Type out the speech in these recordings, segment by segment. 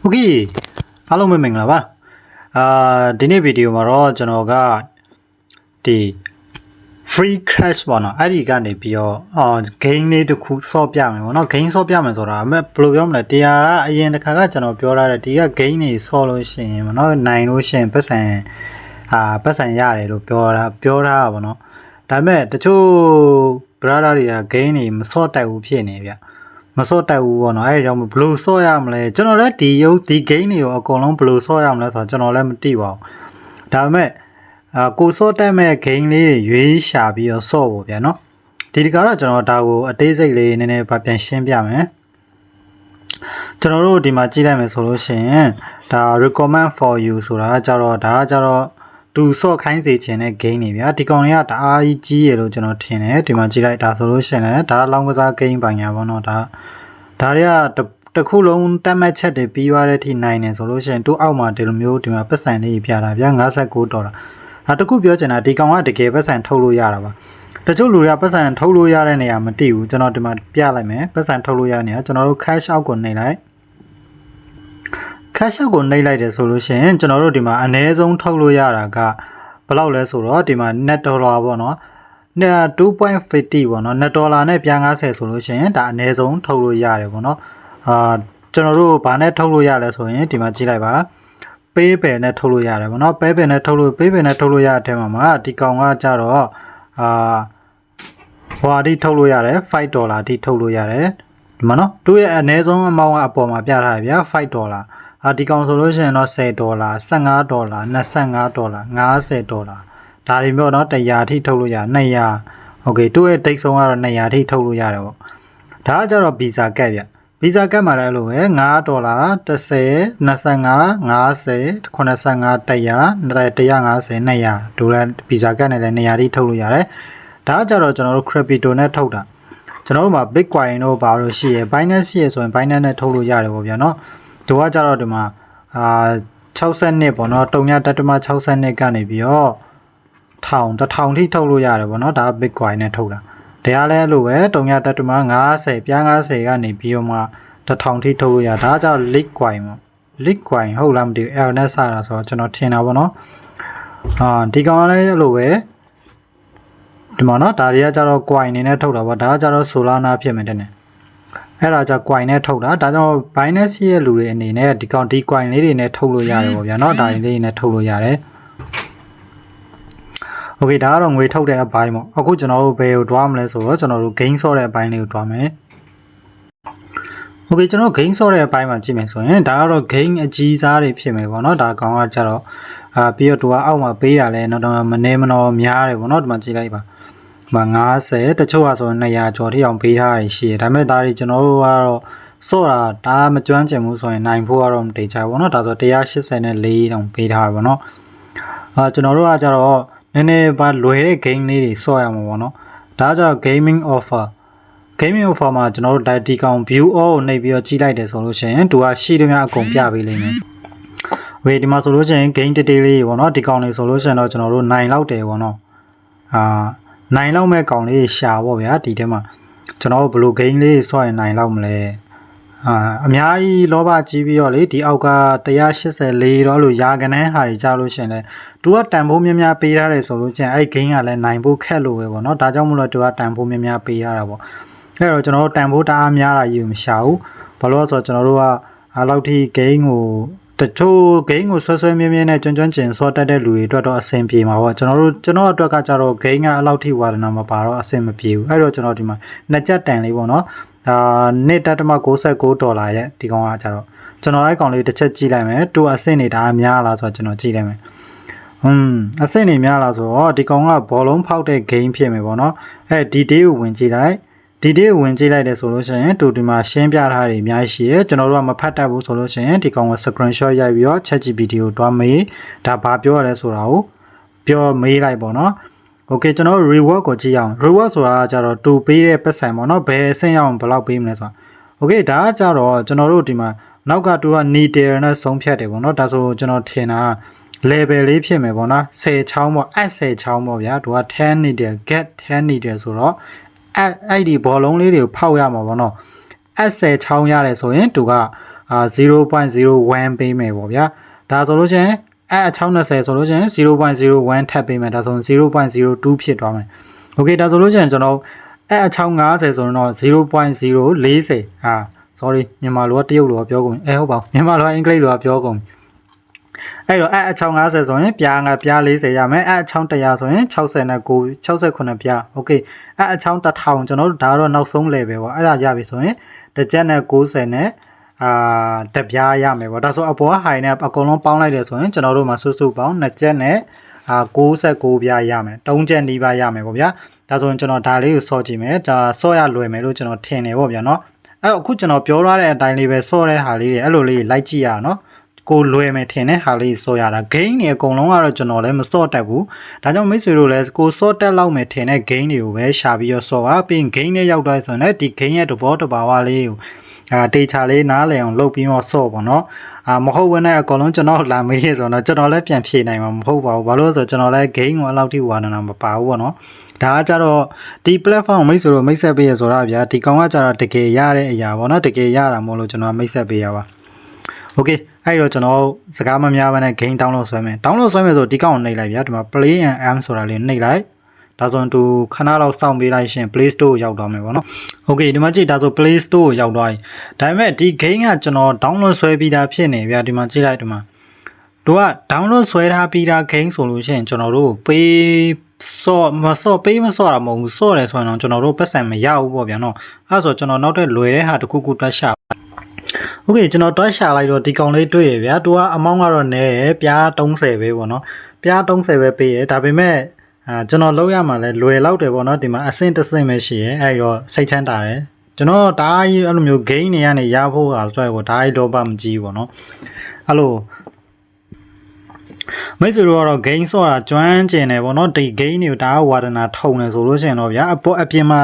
โอเคအားလုံးပဲမင်္ဂလာပါအာဒီနေ့ဗီဒီယိုမှာတော့ကျွန်တော်ကဒီ free crash ပေါ့နော်အဲ့ဒီကနေပြီးတော့အာ game လေးတစ်ခုဆော့ပြမယ်ပေါ့နော် game ဆော့ပြမယ်ဆိုတာအမေဘယ်လိုပြောမလဲတရားကအရင်တစ်ခါကကျွန်တော်ပြောထားတဲ့ဒီက game တွေဆော့လို့ရှိရင်ပေါ့နော်နိုင်လို့ရှိရင်ပတ်စံအာပတ်စံရတယ်လို့ပြောတာပြောထားတာပေါ့နော်ဒါပေမဲ့တချို့ brother တွေက game တွေမဆော့တိုက်ဘူးဖြစ်နေဗျ မစော့တက်ဘူးပေါ့နော်အဲဒါကြောင့်ဘယ်လိုစော့ရမလဲကျွန်တော်လည်းဒီရုပ်ဒီ game တွေကိုအကုန်လုံးဘယ်လိုစော့ရမလဲဆိုတော့ကျွန်တော်လည်းမသိပါဘူးဒါပေမဲ့အာကိုစော့တက်မဲ့ game လေးတွေရွေးရှာပြီးတော့စော့ဖို့ဗျာနော်ဒီတကတော့ကျွန်တော်ဒါကိုအသေးစိတ်လေးနည်းနည်းပါပြန်ရှင်းပြမယ်ကျွန်တော်တို့ဒီမှာကြည့်လိုက်မယ်ဆိုလို့ရှိရင်ဒါ recommend for you ဆိုတာကြတော့ဒါကကြတော့ သူစော့ခိုင်းစေခြင်းတဲ့ game တွေဗျာဒီကောင်တွေကတအားကြီးကြီးရလို့ကျွန်တော်ထင်တယ်ဒီမှာကြည့်လိုက်ဒါဆိုလို့ရှိရင်လည်းဒါလောင်းကစား game ပိုင်ညာပေါ့နော်ဒါဒါတွေကတတစ်ခုလုံးတက်မှတ်ချက်တွေပြီးသွားတဲ့အထိနိုင်နေဆိုလို့ရှိရင်သူ့အောက်မှာဒီလိုမျိုးဒီမှာပတ်စံလေးပြတာဗျာ59ဒေါ်လာအဲတခုပြောချင်တာဒီကောင်ကတကယ်ပတ်စံထုတ်လို့ရတာပါတချို့လူတွေကပတ်စံထုတ်လို့ရတဲ့နေရာမသိဘူးကျွန်တော်ဒီမှာပြလိုက်မယ်ပတ်စံထုတ်လို့ရတဲ့နေရာကျွန်တော်တို့ cash out ကိုနှိပ်လိုက် cash out ကိုနှိပ်လိုက်တယ်ဆိုလို့ရှိရင်ကျွန်တော်တို့ဒီမှာအနည်းဆုံးထုတ်လို့ရတာကဘယ်လောက်လဲဆိုတော့ဒီမှာ net dollar ပေါ့နော် net 2.50ပေါ့နော် net dollar နဲ့ပြန်90ဆိုလို့ရှိရင်ဒါအနည်းဆုံးထုတ်လို့ရတယ်ပေါ့နော်အာကျွန်တော်တို့ဘာနဲ့ထုတ်လို့ရလဲဆိုရင်ဒီမှာကြည့်လိုက်ပါ PayPal နဲ့ထုတ်လို့ရတယ်ပေါ့နော် PayPal နဲ့ထုတ်လို့ PayPal နဲ့ထုတ်လို့ရတဲ့အထက်မှာမှာဒီကောင်ကကြတော့အာဟိုအထိထုတ်လို့ရတယ်5ဒေါ်လာအထိထုတ်လို့ရတယ်ဒီမှာနော်သူ့ရဲ့အနည်းဆုံးအမောင်းကအပေါ်မှာပြထားရဗျာ5ဒေါ်လာ အာဒီကောင်ဆိုလို့ရှိရင်တော့10ဒေါ်လာ15ဒေါ်လာ25ဒေါ်လာ50ဒေါ်လာဒါတွေမျိုးတော့100အထိထုတ်လို့ရ200โอเคသူ့ရဲ့တိတ်ဆုံးကတော့200အထိထုတ်လို့ရတယ်ပေါ့ဒါကကြတော့ visa ကတ်ဗျဗီဇာကတ်မှာလည်းအဲ့လိုပဲ9ဒေါ်လာ30 25 50 85 100 150 200ဒေါ်လာဗီဇာကတ်နဲ့လည်းနေရာထိထုတ်လို့ရတယ်ဒါကကြတော့ကျွန်တော်တို့ crypto နဲ့ထုတ်တာကျွန်တော်တို့မှာ bitcoin တို့ဘာလို့ရှိရယ် binance ရှိရယ်ဆိုရင် binance နဲ့ထုတ်လို့ရတယ်ပေါ့ဗျာနော် ဒီကကြတော့ဒီမှာအာ60နှစ်ပေါ့နော်3တက်တမ60နှစ်ကနေပြီးတော့ထောင်တစ်ထောင်ထိထုတ်လို့ရတယ်ပေါ့နော်ဒါက bitcoin နဲ့ထုတ်တာတရားလဲလို့ပဲတုံရတက်တမ90ပြား90ကနေပြီးတော့မှတစ်ထောင်ထိထုတ်လို့ရဒါကကြောင့် Litecoin ပေါ့ Litecoin ဟုတ်လားမသိဘူး L နဲ့စတာဆိုတော့ကျွန်တော်ထင်တာပေါ့နော်အာဒီကောင်ကလည်းအဲ့လိုပဲဒီမှာနော်ဒါတွေကကြတော့ coin နေနဲ့ထုတ်တာပေါ့ဒါကကြတော့ Solana ဖြစ်မယ်တဲ့နဲ့ အဲ့ဒါကြောင့် coin နဲ့ထုတ်တာဒါကြောင့် Binance ရဲ့လူတွေအနေနဲ့ဒီကောင်ဒီ coin လေးတွေနဲ့ထုတ်လို့ရတယ်ပေါ့ဗျာနော်ဒါတွေလေးတွေနဲ့ထုတ်လို့ရတယ်โอเคဒါကတော့ငွေထုတ်တဲ့အပိုင်းပေါ့အခုကျွန်တော်တို့ဘယ်ကိုတွားမလဲဆိုတော့ကျွန်တော်တို့ gain ဆော့တဲ့အပိုင်းလေးကိုတွားမယ်โอเคကျွန်တော် gain ဆော့တဲ့အပိုင်းမှာကြည့်မယ်ဆိုရင်ဒါကတော့ gain အကြီးစားတွေဖြစ်မယ်ပေါ့နော်ဒါကောင်ကကြတော့အာပြီးတော့သူကအောက်မှာပေးတာလဲတော့မနေမနော်များတယ်ပေါ့နော်ဒီမှာကြည့်လိုက်ပါဒီမှာ 90တချို့ကဆို200ကျော်ထိအောင်ပေးထားတာရှိတယ်ဒါပေမဲ့ဒါတွေကျွန်တော်တို့ကတော့ဆော့တာဒါမကျွမ်းကျင်ဘူးဆိုရင်နိုင်ဖို့ကတော့မတိတ်ချဘူးเนาะဒါဆို184တောင်ပေးထားပါဘောเนาะအာကျွန်တော်တို့ကကြတော့နည်းနည်းပါလွယ်တဲ့ game လေးတွေဆော့ရမှာပေါ့နော်ဒါကြတော့ gaming offer gaming offer မှာကျွန်တော်တို့ဒီကောင် view all ကိုနှိပ်ပြီးတော့ကြီးလိုက်တယ်ဆိုလို့ရှိရင်သူကရှိသမျှအကုန်ပြပေးလိမ့်မယ်ဝေးဒီမှာဆိုလို့ရှိရင် game တတေးလေးပေါ့နော်ဒီကောင်လေးဆိုလို့ရှိရင်တော့ကျွန်တော်တို့9လောက်တယ်ပေါ့နော်အာ 9လောက်မဲ့ကောင်လေးရှာပေါ့ဗျာဒီထဲမှာကျွန်တော်တို့ဘယ်လို game လေးဆော့ရင်9လောက်မလဲအာအများကြီးလောဘကြီးပြီးတော့လေဒီအောက်က184တော့လို့ရာကနန်းဟာတွေကြားလို့ရှင်လဲသူကတန်ဖိုးများများပေးထားတယ်ဆိုလို့ချင်းအဲ့ gain ကလည်းနိုင်ဖို့ခက်လို့ပဲပေါ့နော်ဒါကြောင့်မလို့သူကတန်ဖိုးများများပေးထားတာပေါ့အဲ့တော့ကျွန်တော်တို့တန်ဖိုးတအားများတာယူမရှာဘူးဘာလို့လဲဆိုတော့ကျွန်တော်တို့ကအားလောက်ထိ gain ကို တချို့ gain ကိုဆွဲဆွဲမြဲမြဲနဲ့ကျွန်းကျွန်းကျင်စောတက်တဲ့လူတွေအတွက်တော့အဆင်ပြေမှာပေါ့ကျွန်တော်တို့ကျွန်တော်အတွက်ကကြတော့ gain ကအလောက်ထိဝါဒနာမပါတော့အဆင်မပြေဘူးအဲ့တော့ကျွန်တော်ဒီမှာနှစ်ချက်တန်လေးပေါ့နော်ဒါနှစ်တက်တမ69ဒေါ်လာရဲ့ဒီကောင်ကကြတော့ကျွန်တော်အဲ့ကောင်လေးတစ်ချက်ကြည့်လိုက်မယ်တူအဆင့်နေတာများလားဆိုတော့ကျွန်တော်ကြည့်လိုက်မယ်อืมအဆင့်နေများလားဆိုတော့ဒီကောင်ကဘောလုံးဖောက်တဲ့ game ဖြစ်မယ်ပေါ့နော်အဲဒီ day ကိုဝင်ကြည့်လိုက် ဒီ day ကိုဝင်ကြည့်လိုက်တယ်ဆိုလို့ရှိရင်တူဒီမှာရှင်းပြထားတယ်အများကြီးရှိရဲကျွန်တော်တို့ကမဖတ်တတ်ဘူးဆိုလို့ရှိရင်ဒီကောင်က screenshot ရိုက်ပြီးတော့ ChatGPT ကိုတွားမေးဒါဘာပြောရလဲဆိုတာကိုပြောမေးလိုက်ပေါ့နော် Okay ကျွန်တော် reward ကိုကြည့်အောင် reward ဆိုတာကကြတော့တူပေးတဲ့ပတ်စံပေါ့နော်ဘယ်အဆင့်ရောက်ဘယ်လောက်ပေးမလဲဆိုတာ Okay ဒါကကြတော့ကျွန်တော်တို့ဒီမှာနောက်ကတူက needle နဲ့ဆုံးဖြတ်တယ်ပေါ့နော်ဒါဆိုကျွန်တော်ထင်တာ level လေးဖြစ်မယ်ပေါ့နော်10ချောင်းပေါ့အ10ချောင်းပေါ့ဗျာသူက10 needle get 10 needle ဆိုတော့ အဲ့အဲ့ဒီဘောလုံးလေးတွေကိုဖောက်ရမှာပေါ့နော် S10 ချောင်းရတယ်ဆိုရင်သူကအာ0.01ပေးမယ်ပေါ့ဗျာဒါဆိုလို့ချင်းအဲ့အချောင်း20ဆိုလို့ချင်း0.01ထပ်ပေးမယ်ဒါဆိုရင်0.02ဖြစ်သွားမယ်โอเคဒါဆိုလို့ချင်းကျွန်တော်အဲ့အချောင်း90ဆိုရင်တော့0.040အာ sorry မြန်မာလိုကတရုတ်လိုကပြောကုန်အဲဟုတ်ပါဘူးမြန်မာလိုကအင်္ဂလိပ်လိုကပြောကုန် အဲ့တော့အဲ့အချောင်း90ဆိုရင်ပြားငါပြား40ရမယ်အဲ့အချောင်း100ဆိုရင်69 68ပြားโอเคအဲ့အချောင်း1000ကျွန်တော်တို့ဒါတော့နောက်ဆုံး level ပေါ့အဲ့ဒါရပြီဆိုရင်တစ်ချက်နဲ့90နဲ့အာတပြားရမယ်ပေါ့ဒါဆိုအပေါ်ဟိုင်နဲ့အကုန်လုံးပေါင်းလိုက်တယ်ဆိုရင်ကျွန်တော်တို့မှာစုစုပေါင်း2ချက်နဲ့အာ69ပြားရမယ်3ချက်နီးပါးရမယ်ပေါ့ဗျာဒါဆိုရင်ကျွန်တော်ဒါလေးကိုစော့ကြည့်မယ်ဒါစော့ရလွယ်မယ်လို့ကျွန်တော်ထင်တယ်ပေါ့ဗျာเนาะအဲ့တော့အခုကျွန်တော်ပြောထားတဲ့အတိုင်းလေးပဲစော့တဲ့ဟာလေးတွေအဲ့လိုလေးလိုက်ကြည့်ရအောင်เนาะ ကိုလွယ်မယ်ထင်တဲ့ဟာလေးစောရတာ gain တွေအကုန်လုံးကတော့ကျွန်တော်လည်းမစော့တတ်ဘူးဒါကြောင့်မိတ်ဆွေတို့လည်းကိုစော့တက်လောက်မယ်ထင်တဲ့ gain တွေကိုပဲရှာပြီးတော့စော့ပါပြီးရင် gain တွေရောက်သွားဆိုရင်လည်းဒီ gain ရဲ့တဘောတဘာဝလေးကိုအာဒေချာလေးနားလည်အောင်လုပ်ပြီးတော့စော့ပေါ့နော်အာမဟုတ်ဘဲနဲ့အကုန်လုံးကျွန်တော်လာမေးရဆိုတော့ကျွန်တော်လည်းပြန်ဖြေနိုင်မှာမဟုတ်ပါဘူးဘာလို့လဲဆိုတော့ကျွန်တော်လည်း gain ကိုအလောက်ထိဝါနနာမပါဘူးပေါ့နော်ဒါကကြတော့ဒီ platform မိတ်ဆွေတို့မိတ်ဆက်ပေးရဆိုတော့ဗျာဒီကောင်ကကြတော့တကယ်ရတဲ့အရာပေါ့နော်တကယ်ရတာမို့လို့ကျွန်တော်မိတ်ဆက်ပေးရပါ okay အဲ့တော့ကျွန်တော်စကားမများဘဲနဲ့ gain download ဆွဲမယ် download ဆွဲမယ်ဆိုဒီကောင်ကိုနှိပ်လိုက်ဗျာဒီမှာ play and am ဆိုတာလေးနှိပ်လိုက်ဒါဆိုရင်သူခဏလောက်စောင့်ပေးလိုက်ရှင် Play Store ကိုရောက်သွားမယ်ပေါ့နော်။ Okay ဒီမှာကြည့်ဒါဆို Play Store ကိုရောက်သွားပြီ။ဒါပေမဲ့ဒီ game ကကျွန်တော် download ဆွဲပြီးသားဖြစ်နေဗျာဒီမှာကြည့်လိုက်ဒီမှာသူက download ဆွဲထားပြီးသား game ဆိုလို့ရှိရင်ကျွန်တော်တို့ပေးစော့မစော့ပေးမစော့တာမဟုတ်ဘူးစော့တယ်ဆိုရင်တော့ကျွန်တော်တို့ပတ်စံမရဘူးပေါ့ဗျာနော်။အဲဆိုကျွန်တော်နောက်ထပ်လွယ်တဲ့ဟာတစ်ခုခုတွက်ရှာ โอเคကျွန်တော်တွက်ရှာလိုက်တော့ဒီကောင်လေးတွေ့ရဗျာသူကအမောင်းကတော့နဲတယ်ပြား30ပဲပေါ့နော်ပြား30ပဲပေးတယ်ဒါပေမဲ့အာကျွန်တော်လောက်ရမှာလဲလွယ်လောက်တယ်ပေါ့နော်ဒီမှာအဆင့်တစ်ဆင့်ပဲရှိရဲအဲ့တော့စိတ်ချမ်းသာတယ်ကျွန်တော်ဒါကြီးအဲ့လိုမျိုး gain တွေကနေရဖို့ဟာဆိုတော့ဒါကြီးတော့ပါမကြည့်ဘူးပေါ့နော်အဲ့လိုမိတ်ဆွေတို့ကတော့ gain ဆော့တာကျွမ်းကျင်တယ်ပေါ့နော်ဒီ gain တွေကိုဒါကဝါဒနာထုံတယ်ဆိုလို့ရှိရင်တော့ဗျာအပေါ်အပြင်မှာ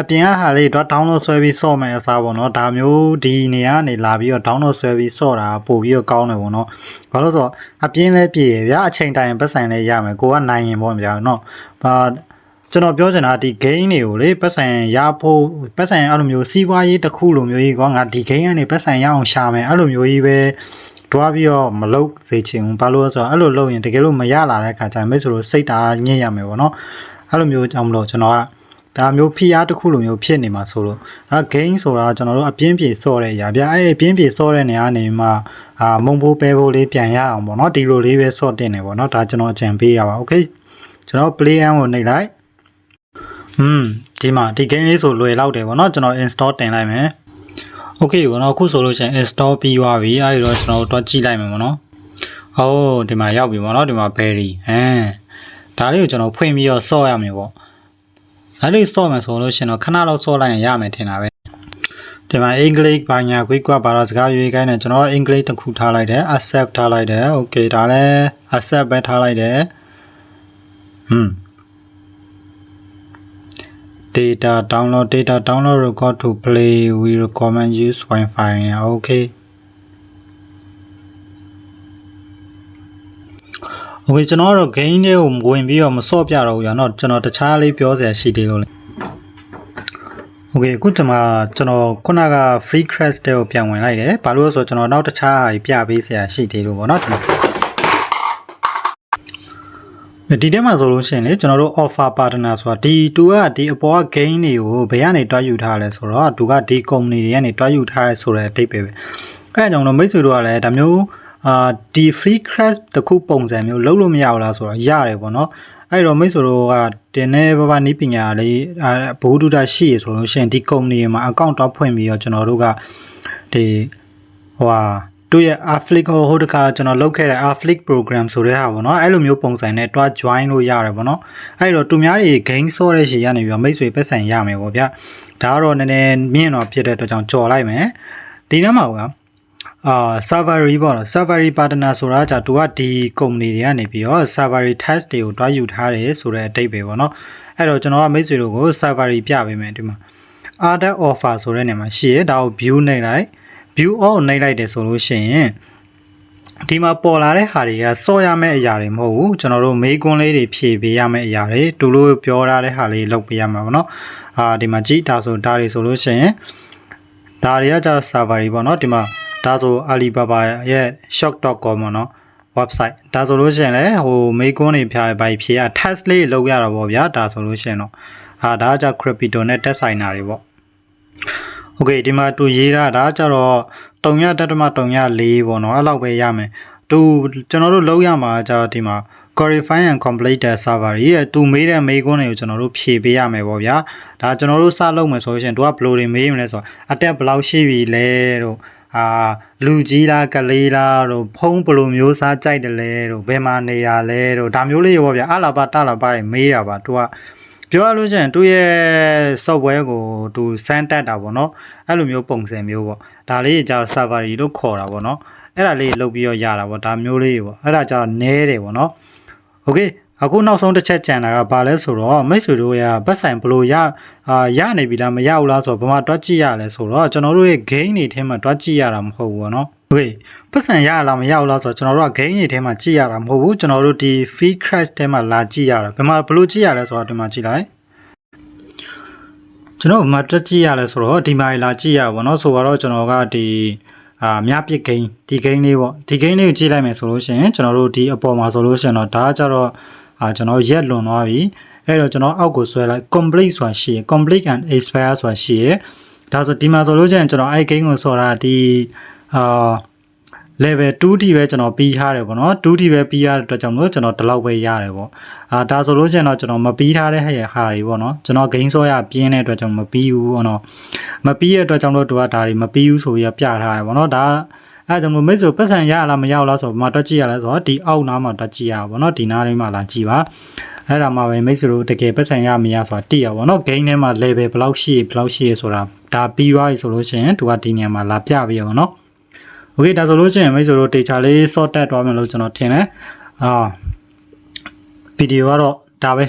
အပြင်ကဟာလေးတော့ download ဆွဲပြီးဆော့မယ်အစားပေါ့နော်ဒါမျိုးဒီနေရာကနေလာပြီးတော့ download ဆွဲပြီးဆော့တာပို့ပြီးတော့ကောင်းတယ်ပေါ့နော်ဘာလို့ဆိုတော့အပြင်လဲပြည့်ရဗျာအချိန်တိုင်းပတ်ဆိုင်လဲရမယ်ကိုကနိုင်ရင်ပေါ့ဗျာနော်ဘာကျွန်တော်ပြောချင်တာဒီ gain တွေကိုလေပတ်ဆိုင်ရဖို့ပတ်ဆိုင်အဲ့လိုမျိုးစီးပွားရေးတစ်ခုလိုမျိုးကြီးကွာငါဒီ gain ကနေပတ်ဆိုင်ရအောင်ရှာမယ်အဲ့လိုမျိုးကြီးပဲတွားပြီးတော့မလုပ်စေချင်ဘူးဘာလို့လဲဆိုတော့အဲ့လိုလုပ်ရင်တကယ်လို့မရလာတဲ့ခါကျရင်မိတ်ဆိုလို့စိတ်ဓာတ်ညစ်ရမယ်ပေါ့နော်အဲ့လိုမျိုးကြောင့်မလို့ကျွန်တော်က ဒါမျိုးဖိအားတစ်ခုလိုမျိုးဖြစ်နေမှာဆိုလို့အဲ gain ဆိုတာကျွန်တော်တို့အပြင်းပြေဆော့တဲ့အရာဗျအဲအပြင်းပြေဆော့တဲ့နေရာနေမှာအာမုံဖိုးပဲဖိုးလေးပြန်ရအောင်ပေါ့နော်ဒီလိုလေးပဲဆော့တင်နေပေါ့နော်ဒါကျွန်တော်အကြံပေးရပါ okay ကျွန်တော် play and ကိုနှိပ်လိုက်อืมဒီမှာဒီ gain လေးဆိုလွယ်လောက်တယ်ပေါ့နော်ကျွန်တော် install တင်လိုက်မယ် okay ပေါ့နော်အခုဆိုလို့ရှိရင် install ပြီးသွားပြီအဲဒီတော့ကျွန်တော်တို့တွက်ကြည့်လိုက်မယ်ပေါ့နော်အိုးဒီမှာရောက်ပြီပေါ့နော်ဒီမှာ berry ဟမ်ဒါလေးကိုကျွန်တော်ဖွင့်ပြီးတော့ဆော့ရမယ်ပေါ့ ဇာတ်လေးစော့မယ်ဆိုလို့ရှိရင်တော့ခဏလောက်စော့လိုက်ရင်ရမယ်ထင်တာပဲဒီမှာအင်္ဂလိပ်ဘာညာခွိကွာဘာသာစကားရွေးခိုင်းတယ်ကျွန်တော်အင်္ဂလိပ်တစ်ခုထားလိုက်တယ် accept ထားလိုက်တယ် okay ဒါလည်း accept ပဲထားလိုက်တယ်ဟွန်း data download data download record to play we recommend use wi-fi okay okay ကျွန်တော်ကတော့ game တွေကိုဝင်ပြီးတော့မစော့ပြတော့ဘူးရတော့ကျွန်တော်တခြားလေးပြောစရာရှိသေးလို့လေ okay အခုဒီမှာကျွန်တော်ခုနက free crash တဲ့ကိုပြန်ဝင်လိုက်တယ်ဘာလို့လဲဆိုတော့ကျွန်တော်နောက်တခြားဟာပြပေးစရာရှိသေးလို့ပေါ့နော်ဒီမှာဒီထဲမှာဆိုလို့ရှိရင်လေကျွန်တော်တို့ offer partner ဆိုတာဒီတူကဒီအပေါ်က gain တွေကိုဘယ်ကနေတွားယူထားလဲဆိုတော့သူကဒီ company တွေကနေတွားယူထားရဲဆိုတဲ့အတိတ်ပဲပဲအဲအကြောင်းတော့မိတ်ဆွေတို့ကလည်းဒါမျိုး အာဒီ free crash တခုပုံစံမျိုးလုပ်လို့မရဘူးလားဆိုတော့ရတယ်ပေါ့နော်အဲ့တော့မိတ်ဆွေတို့ကတင်နေဘဘနီးပညာလေးဘိုးတုဒရှိရဆိုလို့ရှိရင်ဒီ company မှာ account တော့ဖွင့်ပြီးတော့ကျွန်တော်တို့ကဒီဟိုဟာတို့ရဲ့ Afflick ဟိုတခါကျွန်တော်လုပ်ခဲ့တဲ့ Afflick program ဆိုတဲ့ဟာပေါ့နော်အဲ့လိုမျိုးပုံစံနဲ့တွား join လို့ရတယ်ပေါ့နော်အဲ့တော့သူများတွေ gain ဆော့တဲ့ရှည်ရနေပြီးတော့မိတ်ဆွေပတ်စံရမယ်ပေါ့ဗျဒါကတော့နည်းနည်းမြင့်တော့ဖြစ်တဲ့အတွက်ကြောင့်ကြော်လိုက်မယ်ဒီနေ့မှာက အာ Safari ပေါ့နော် Safari partner ဆိုတာじゃသူကဒီ company တွေကနေပြီးတော့ Safari test တွေကိုတွားယူထားတယ်ဆိုတဲ့အတိတ်ပဲပေါ့နော်အဲ့တော့ကျွန်တော်ကမိတ်ဆွေတို့ကို Safari ပြပေးမယ်ဒီမှာ order offer ဆိုတဲ့နေရာမှာရှိရဒါကို view နှိပ်လိုက် view all နှိပ်လိုက်တယ်ဆိုလို့ရှိရင်ဒီမှာပေါ်လာတဲ့ဟာတွေကစော့ရမယ့်အရာတွေမဟုတ်ဘူးကျွန်တော်တို့မေးခွန်းလေးတွေဖြည့်ပေးရမယ့်အရာတွေတူလို့ပြောထားတဲ့ဟာလေးလုပ်ပေးရမှာပေါ့နော်အာဒီမှာကြည့်ဒါဆိုဒါတွေဆိုလို့ရှိရင်ဒါတွေကကျတော့ server တွေပေါ့နော်ဒီမှာ ဒါဆို Alibaba ရဲ့ shop.com ပေါ့နော် website ဒါဆိုလို့ရှိရင်လည်းဟိုမေကွန်းတွေဖြားပါဖြေရ test လေးလုပ်ရတာပေါ့ဗျာဒါဆိုလို့ရှိရင်တော့အာဒါကကျ crypto နဲ့တက်ဆိုင်တာတွေပေါ့ Okay ဒီမှာသူရေးတာဒါကကျတော့3တက်တမ304ပေါ့နော်အဲ့လောက်ပဲရမယ်သူကျွန်တော်တို့လုံးရမှာကျတော့ဒီမှာ qualify and complete the server ရဲ့သူမေးတဲ့မေးခွန်းတွေကိုကျွန်တော်တို့ဖြေပေးရမယ်ပေါ့ဗျာဒါကျွန်တော်တို့စလုပ်မယ်ဆိုလို့ရှိရင်သူကဘယ်လိုတွေမေးမလဲဆိုတော့အတက်ဘယ်လောက်ရှိပြီလဲတို့ အာလူကြီးလားကလေးလားတို့ဖုံးဘလိုမျိုးစားကြိုက်တယ်လဲတို့ဘယ်မှာနေရလဲတို့ဒါမျိုးလေးရောဗျာအလာပါတလာပါရေမေးတာပါသူကပြောရလို့ရှိရင်သူ့ရဲ့ software ကိုသူစမ်းတက်တာပေါ့နော်အဲ့လိုမျိုးပုံစံမျိုးပေါ့ဒါလေးကြာ server ကြီးလို့ခေါ်တာပေါ့နော်အဲ့ဒါလေးလုတ်ပြီးတော့ရတာပေါ့ဒါမျိုးလေးပေါ့အဲ့ဒါကြာနဲတယ်ပေါ့နော် okay အခုနောက်ဆုံးတစ်ချက်ကြံတာကဘာလဲဆိုတော့မိတ်ဆွေတို့ရဘတ်ဆိုင်ဘလို့ရအာရနေပြီလားမရဘူးလားဆိုတော့ဘာမှတွက်ကြည့်ရလဲဆိုတော့ကျွန်တော်တို့ရဲ့ game တွေထဲမှာတွက်ကြည့်ရတာမဟုတ်ဘူးပေါ့နော်โอเคပတ်စံရလားမရဘူးလားဆိုတော့ကျွန်တော်တို့က game တွေထဲမှာကြည့်ရတာမဟုတ်ဘူးကျွန်တော်တို့ဒီ free crash ထဲမှာလာကြည့်ရတာဘယ်မှာဘလို့ကြည့်ရလဲဆိုတော့ဒီမှာကြည့်လိုက် ကျွန်တော်မတက်ကြည့်ရလဲဆိုတော့ဒီမှာလာကြည့်ရပါတော့ဆိုတော့ကျွန်တော်ကဒီအာမြပစ်ဂိမ်းဒီဂိမ်းလေးပေါ့ဒီဂိမ်းလေးကိုကြည့်လိုက်မယ်ဆိုလို့ရှိရင်ကျွန်တော်တို့ဒီအပေါ်မှာဆိုလို့ရှိရင်တော့ဒါကကြတော့ အာကျွန်တော်ရက်လွန်သွားပြီအဲ့တော့ကျွန်တော်အောက်ကိုဆွဲလိုက် complete ဆိုတာရှိရယ် complete and expire ဆိုတာရှိရယ်ဒါဆိုဒီမှာဆိုလို့ရှိရင်ကျွန်တော်အဲ့ game ကိုဆိုတာဒီအာ level 2ထိပဲကျွန်တော်ပြီးထားတယ်ပေါ့နော်2ထိပဲပြီးရတဲ့အတွက်ကြောင့်မလို့ကျွန်တော်ဒီလောက်ပဲရတယ်ပေါ့အာဒါဆိုလို့ရှိရင်တော့ကျွန်တော်မပြီးထားတဲ့ဟဲ့ဟာတွေပေါ့နော်ကျွန်တော် gain ဆောရပြင်းတဲ့အတွက်ကြောင့်မပြီးဘူးပေါ့နော်မပြီးတဲ့အတွက်ကြောင့်လို့သူကဒါတွေမပြီးဘူးဆိုပြီးပြထားတယ်ပေါ့နော်ဒါ အဲကြောင့်မို့မိတ်ဆွေပတ်စံရလားမရဘူးလားဆိုတော့မတွက်ကြည့်ရလဲဆိုတော့ဒီအောက်နားမှာတွက်ကြည့်ရပါဘောနော်ဒီနားလေးမှာလာကြည့်ပါအဲ့ဒါမှပဲမိတ်ဆွေတို့တကယ်ပတ်စံရမရဆိုတာသိရပါဘောနော် gain ထဲမှာ level ဘယ်လောက်ရှိဘယ်လောက်ရှိဆိုတာဒါပြီးသွားပြီဆိုလို့ရှိရင်သူကဒီနေရာမှာလာပြပြီးရောနော် โอเคဒါဆိုလို့ချင်းမိတ်ဆွေတို့ data လေး sort တက်သွားမယ်လို့ကျွန်တော်ထင်တယ်အာဗီဒီယိုကတော့ဒါပဲ